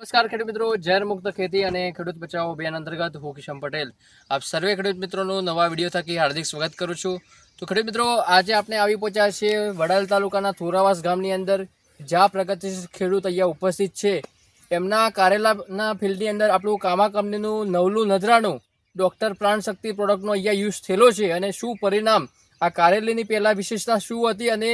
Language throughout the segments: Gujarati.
નમસ્કાર ખેડૂત મિત્રો, ઝેર મુક્ત ખેતી અને ખેડૂત બચાવો અભિયાન અંતર્ગત હું કિશન પટેલ. આપ સર્વે ખેડૂત મિત્રોનું નવા વીડિયો થકી હાર્દિક સ્વાગત કરું છું. તો ખેડૂત મિત્રો, આજે આપણે આવી પહોંચ્યા છીએ વડાલ તાલુકાના થોરાવાસ ગામની અંદર, જ્યાં પ્રગતિશીલ ખેડૂત અહીંયા ઉપસ્થિત છે. એમના કારેલાના ફિલ્ડની અંદર આપણું કામા કંપનીનું નવલું નજરાનું ડૉક્ટર પ્રાણશક્તિ પ્રોડક્ટનો અહીંયા યુઝ થયેલો છે અને શું પરિણામ, આ કારેલીની પહેલાં વિશેષતા શું હતી અને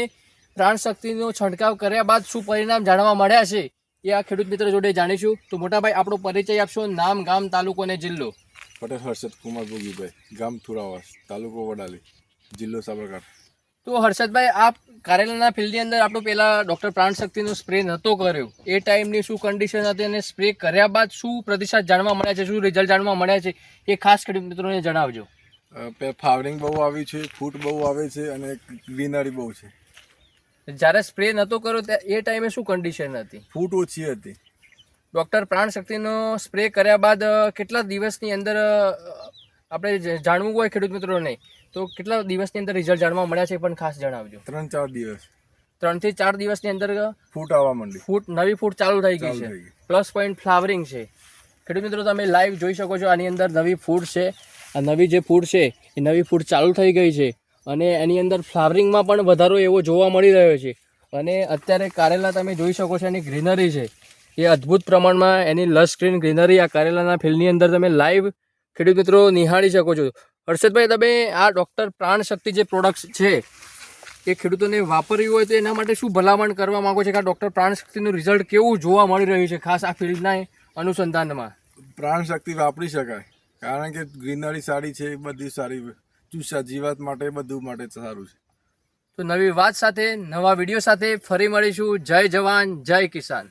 પ્રાણશક્તિનો છંટકાવ કર્યા બાદ શું પરિણામ જાણવા મળ્યા છે? એ આ ખેડૂત મિત્ર જોડે જાણીશું. તો મોટાભાઈ આપણો પરિચય આપશો નામ ગામ તાલુકો અને જિલ્લો. પટેલ હર્ષદ કુમાર ભોગીભાઈ ગામ થુરાવાસ તાલુકો વડાલી જિલ્લો સાબરકાંઠા. તો હર્ષદભાઈ આપ કારેલાના ફિલ્ડની અંદર આપણો પહેલાં ડૉક્ટર પ્રાણશક્તિનો સ્પ્રે નહોતો કર્યો. એ ટાઈમની શું કન્ડિશન હતી અને સ્પ્રે કર્યા બાદ શું પ્રતિસાદ જાણવા મળ્યા છે શું રિઝલ્ટ જાણવા મળ્યા છે એ ખાસ ખેડૂત મિત્રોને જણાવજો. ફાવરિંગ બહુ આવી છે ફૂટ બહુ આવે છે અને ગ્રીનરી બહુ છે. જ્યારે સ્પ્રે નહોતો કર્યો ત્યારે એ ટાઈમે શું કન્ડિશન હતી? ફૂટ ઓછી હતી. ડૉક્ટર પ્રાણશક્તિનો સ્પ્રે કર્યા બાદ કેટલા દિવસની અંદર આપણે જાણવું હોય ખેડૂત મિત્રોને તો કેટલા દિવસની અંદર રિઝલ્ટ જાણવા મળ્યા છે પણ ખાસ જણાવજો. ત્રણ ચાર દિવસ. ત્રણથી ચાર દિવસની અંદર ફૂટ આવવા માંડી ફૂટ નવી ફૂટ ચાલુ થઈ ગઈ છે. પ્લસ પોઈન્ટ ફ્લાવરિંગ છે. ખેડૂત મિત્રો તમે લાઈવ જોઈ શકો છો આની અંદર નવી ફૂડ છે. આ નવી જે ફૂડ છે એ નવી ફૂડ ચાલુ થઈ ગઈ છે. અને એની અંદર ફ્લાવરિંગમાં પણ વધારો એવો જોવા મળી રહ્યો છે. અને અત્યારે કારેલા તમે જોઈ શકો છો એની ગ્રીનરી છે. એ અદ્ભુત પ્રમાણમાં એની લસ ગ્રીન ગ્રીનરી આ કારેલાના ફિલ્ડની અંદર તમે લાઈવ ખેડૂત મિત્રો નિહાળી શકો છો. હર્ષદભાઈ, તમે આ ડૉક્ટર પ્રાણશક્તિ જે પ્રોડક્ટ છે, એ ખેડૂતોને વાપરવી હોય તો એના માટે શું ભલામણ કરવા માગો છો? કે આ ડૉક્ટર પ્રાણશક્તિનું રિઝલ્ટ કેવું જોવા મળી રહ્યું છે, ખાસ આ ફિલ્ડના અનુસંધાનમાં? પ્રાણશક્તિ વાપરી શકાય. કારણ કે ગ્રીનરી સારી છે બધી સારી ચૂસા જીવાત માટે, બધું માટે સારું છે. તો નવી વાત સાથે, નવા વીડિયો સાથે ફરી મળીશું. જય જવાન, જય કિસાન.